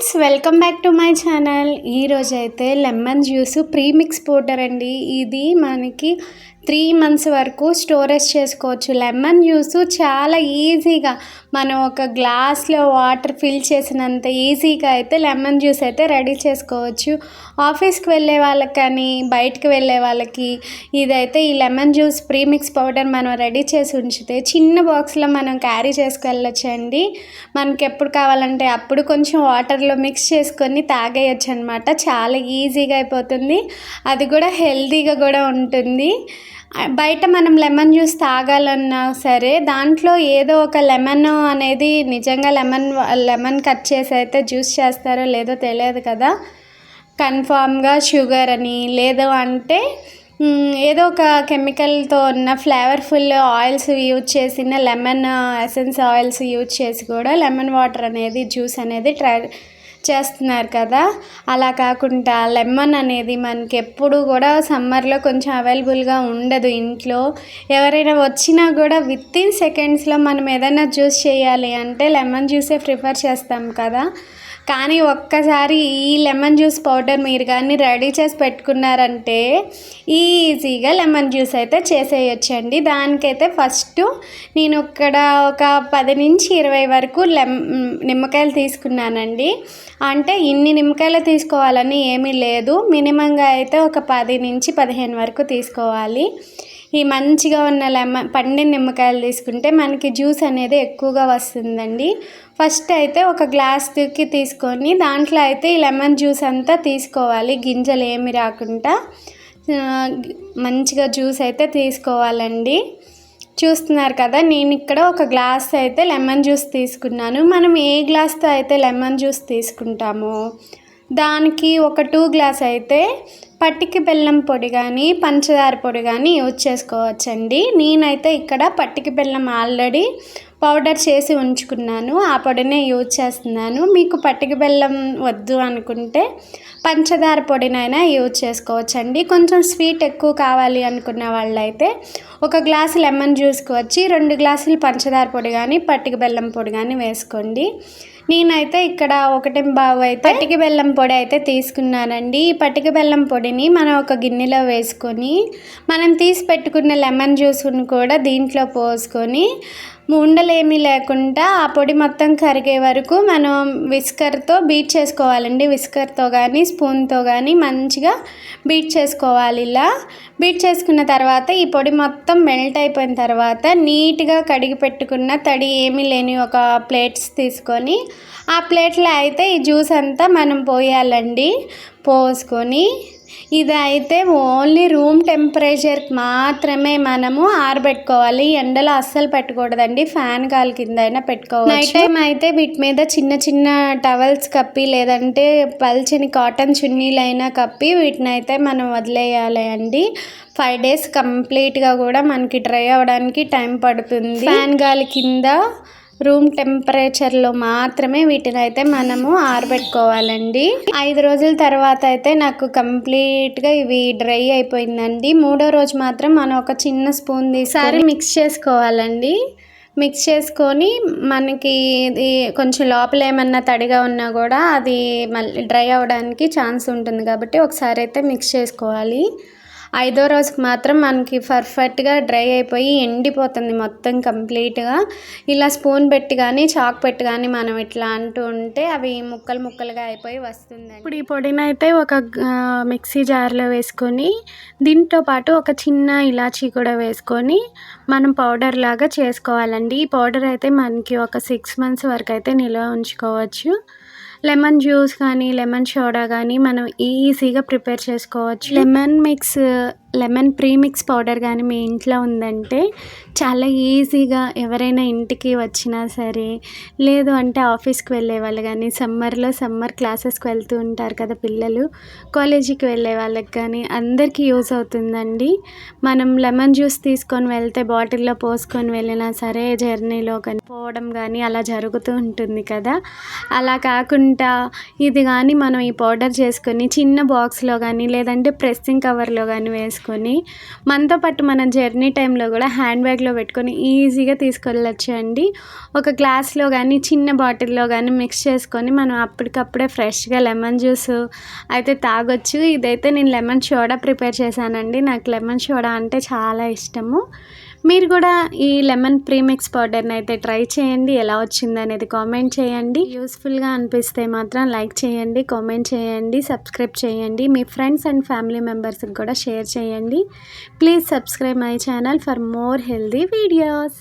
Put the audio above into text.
Friends welcome back to my channel. ఈరోజైతే lemon juice premix powder అండి. ఇది మనకి త్రీ మంత్స్ వరకు స్టోరేజ్ చేసుకోవచ్చు. లెమన్ జ్యూస్ చాలా ఈజీగా మనం ఒక గ్లాస్లో వాటర్ ఫిల్ చేసినంత ఈజీగా అయితే లెమన్ జ్యూస్ అయితే రెడీ చేసుకోవచ్చు. ఆఫీస్కి వెళ్ళే వాళ్ళకి కానీ బయటకు వెళ్ళే వాళ్ళకి ఇదైతే ఈ లెమన్ జ్యూస్ ప్రీమిక్స్ పౌడర్ మనం రెడీ చేసి ఉంచితే చిన్న బాక్స్లో మనం క్యారీ చేసుకెళ్ళొచ్చండి. మనకి ఎప్పుడు కావాలంటే అప్పుడు కొంచెం వాటర్లో మిక్స్ చేసుకొని తాగేయచ్చు అనమాట చాలా ఈజీగా అయిపోతుంది. అది కూడా హెల్తీగా కూడా ఉంటుంది. బయట మనం లెమన్ జ్యూస్ తాగాలన్నా సరే దాంట్లో ఏదో ఒక లెమన్ అనేది నిజంగా లెమన్ లెమన్ కట్ చేసి అయితే జ్యూస్ చేస్తారో లేదో తెలియదు కదా. కన్ఫామ్గా షుగర్ అని లేదు అంటే ఏదో ఒక కెమికల్తో ఉన్న ఫ్లేవర్ఫుల్ ఆయిల్స్ యూజ్ చేసిన లెమన్ ఎసెన్స్ ఆయిల్స్ యూజ్ చేసి కూడా లెమన్ వాటర్ అనేది జ్యూస్ అనేది ట్రై చేస్తున్నారు కదా. అలా కాకుండా లెమన్ అనేది మనకి ఎప్పుడు కూడా సమ్మర్లో కొంచెం అవైలబుల్గా ఉండదు ఇంట్లో. ఎవరైనా వచ్చినా కూడా విత్ ఇన్ సెకండ్స్లో మనం ఏదైనా జ్యూస్ చేయాలి అంటే లెమన్ జ్యూసే ప్రిఫర్ చేస్తాం కదా. కానీ ఒక్కసారి ఈ లెమన్ జ్యూస్ పౌడర్ మీరు కానీ రెడీ చేసి పెట్టుకున్నారంటే ఈజీగా లెమన్ జ్యూస్ అయితే చేసేయచ్చండి. దానికైతే ఫస్ట్ నేను ఇక్కడ ఒక పది నుంచి ఇరవై వరకు లెమ్ నిమ్మకాయలు తీసుకున్నానండి. అంటే ఇన్ని నిమ్మకాయలు తీసుకోవాలని ఏమీ లేదు. మినిమంగా అయితే ఒక పది నుంచి పదిహేను వరకు తీసుకోవాలి. ఈ మంచిగా ఉన్న లెమన్ పండిన నిమ్మకాయలు తీసుకుంటే మనకి జ్యూస్ అనేది ఎక్కువగా వస్తుందండి. ఫస్ట్ అయితే ఒక గ్లాస్కి తీసుకొని దాంట్లో అయితే ఈ లెమన్ జ్యూస్ అంతా తీసుకోవాలి. గింజలు ఏమి రాకుండా. మంచిగా జ్యూస్ అయితే తీసుకోవాలండి. చూస్తున్నారు కదా నేను ఇక్కడ ఒక గ్లాస్ అయితే లెమన్ జ్యూస్ తీసుకున్నాను. మనం ఏ గ్లాస్తో అయితే లెమన్ జ్యూస్ తీసుకుంటామో దానికి ఒక టూ గ్లాస్ అయితే పట్టికి బెల్లం పొడి కానీ పంచదార పొడి కానీ యూజ్ చేసుకోవచ్చండి. నేనైతే ఇక్కడ పట్టికి బెల్లం ఆల్రెడీ పౌడర్ చేసి ఉంచుకున్నాను. ఆ పొడినే యూజ్ చేస్తున్నాను. మీకు పట్టిక బెల్లం వద్దు అనుకుంటే పంచదార పొడినైనా యూజ్ చేసుకోవచ్చండి. కొంచెం స్వీట్ ఎక్కువ కావాలి అనుకున్న వాళ్ళైతే ఒక గ్లాసు లెమన్ జ్యూస్కి వచ్చి రెండు గ్లాసులు పంచదార పొడి కానీ పట్టిక బెల్లం పొడి కానీ వేసుకోండి. నేనైతే ఇక్కడ ఒకటి బావు అయితే పట్టిక బెల్లం పొడి అయితే తీసుకున్నానండి. ఈ పట్టిక బెల్లం పొడిని మనం ఒక గిన్నెలో వేసుకొని మనం తీసి పెట్టుకున్న లెమన్ జ్యూస్ని కూడా దీంట్లో పోసుకొని ఉండలేమీ లేకుండా ఆ పొడి మొత్తం కరిగే వరకు మనం విస్కర్తో బీట్ చేసుకోవాలండి. విస్కర్తో కానీ స్పూన్తో కానీ మంచిగా బీట్ చేసుకోవాలి ఇలా. బీట్ చేసుకున్న తర్వాత ఈ పొడి మొత్తం మెల్ట్ అయిపోయిన తర్వాత నీట్గా కడిగి పెట్టుకున్న తడి ఏమీ లేని ఒక ప్లేట్స్ తీసుకొని ఆ ప్లేట్లో అయితే ఈ జ్యూస్ అంతా మనం పోయాలండి. పోసుకొని ఇది అయితే ఓన్లీ రూమ్ టెంపరేచర్కి మాత్రమే మనము ఆరబెట్టుకోవాలి. ఎండలో అస్సలు పెట్టకూడదండి. ఫ్యాన్ గాలి కింద అయినా పెట్టుకోవాలి నైట్ టైం అయితే వీటి మీద చిన్న చిన్న టవల్స్ కప్పి లేదంటే పల్చని కాటన్ చున్నీలైనా కప్పి వీటిని అయితే మనం వదిలేయాలి అండి. ఫైవ్ డేస్ కంప్లీట్గా కూడా మనకి డ్రై అవ్వడానికి టైం పడుతుంది. ఫ్యాన్ గాలి కింద రూమ్ టెంపరేచర్లో మాత్రమే వీటిని అయితే మనము ఆరబెట్టుకోవాలండి. ఐదు రోజుల తర్వాత అయితే నాకు కంప్లీట్గా ఇవి డ్రై అయిపోయిందండి. మూడో రోజు మాత్రం మనం ఒక చిన్న స్పూన్ తీసారి మిక్స్ చేసుకోవాలండి. మిక్స్ చేసుకొని మనకి ఇది కొంచెం లోపల ఏమన్నా తడిగా ఉన్నా కూడా అది మళ్ళీ డ్రై అవ్వడానికి ఛాన్స్ ఉంటుంది కాబట్టి ఒకసారి అయితే మిక్స్ చేసుకోవాలి. ఐదో రోజుకి మాత్రం మనకి పర్ఫెక్ట్గా డ్రై అయిపోయి ఎండిపోతుంది మొత్తం కంప్లీట్గా. ఇలా స్పూన్ పెట్టి కానీ చాక్ పెట్టి కానీ మనం ఇట్లా అంటూ ఉంటే అవి ముక్కలు ముక్కలుగా అయిపోయి వస్తుంది ఇప్పుడు ఈ పొడిని అయితే ఒక మిక్సీ జార్లో వేసుకొని దీంతో పాటు ఒక చిన్న ఇలాచీ కూడా వేసుకొని మనం పౌడర్ లాగా చేసుకోవాలండి. ఈ పౌడర్ అయితే మనకి ఒక సిక్స్ మంత్స్ వరకు అయితే నిల్వ ఉంచుకోవచ్చు. లెమన్ జ్యూస్ కానీ లెమన్ సోడా కానీ మనం ఈజీగా ప్రిపేర్ చేసుకోవచ్చు. Lemon mix lemon premix powder కానీ మీ ఇంట్లో ఉందంటే చాలా ఈజీగా ఎవరైనా ఇంటికి వచ్చినా సరే లేదు అంటే ఆఫీస్కి వెళ్ళే వాళ్ళు కానీ సమ్మర్లో సమ్మర్ క్లాసెస్కి వెళ్తూ ఉంటారు కదా పిల్లలు కాలేజీకి వెళ్ళే వాళ్ళకి కానీ అందరికీ యూజ్ అవుతుందండి. మనం లెమన్ జ్యూస్ తీసుకొని వెళ్తే బాటిల్లో పోసుకొని వెళ్ళినా సరే జర్నీలో కానీ పోవడం కానీ అలా జరుగుతూ ఉంటుంది కదా. అలా కాకుండా ఇది కానీ మనం ఈ పౌడర్ చేసుకొని చిన్న బాక్స్లో కానీ లేదంటే ప్రెస్సింగ్ కవర్లో కానీ వేసుకొని చేసుకొని మనతో పాటు మన జర్నీ టైంలో కూడా హ్యాండ్ బ్యాగ్లో పెట్టుకొని ఈజీగా తీసుకెళ్ళచ్చు అండి ఒక గ్లాస్లో కానీ చిన్న బాటిల్లో కానీ మిక్స్ చేసుకొని మనం అప్పటికప్పుడే ఫ్రెష్గా లెమన్ జ్యూస్ అయితే తాగొచ్చు. ఇదైతే నేను లెమన్ సోడా ప్రిపేర్ చేశానండి. నాకు లెమన్ సోడా అంటే చాలా ఇష్టము. మీరు కూడా ఈ లెమన్ ప్రీమిక్స్ పౌడర్ని అయితే ట్రై చేయండి. ఎలా వచ్చింది అనేది కామెంట్ చేయండి. యూస్ఫుల్గా అనిపిస్తే మాత్రం లైక్ చేయండి కామెంట్ చేయండి సబ్స్క్రైబ్ చేయండి. మీ ఫ్రెండ్స్ అండ్ ఫ్యామిలీ మెంబర్స్కి కూడా షేర్ చేయండి. Please subscribe my channel for more healthy videos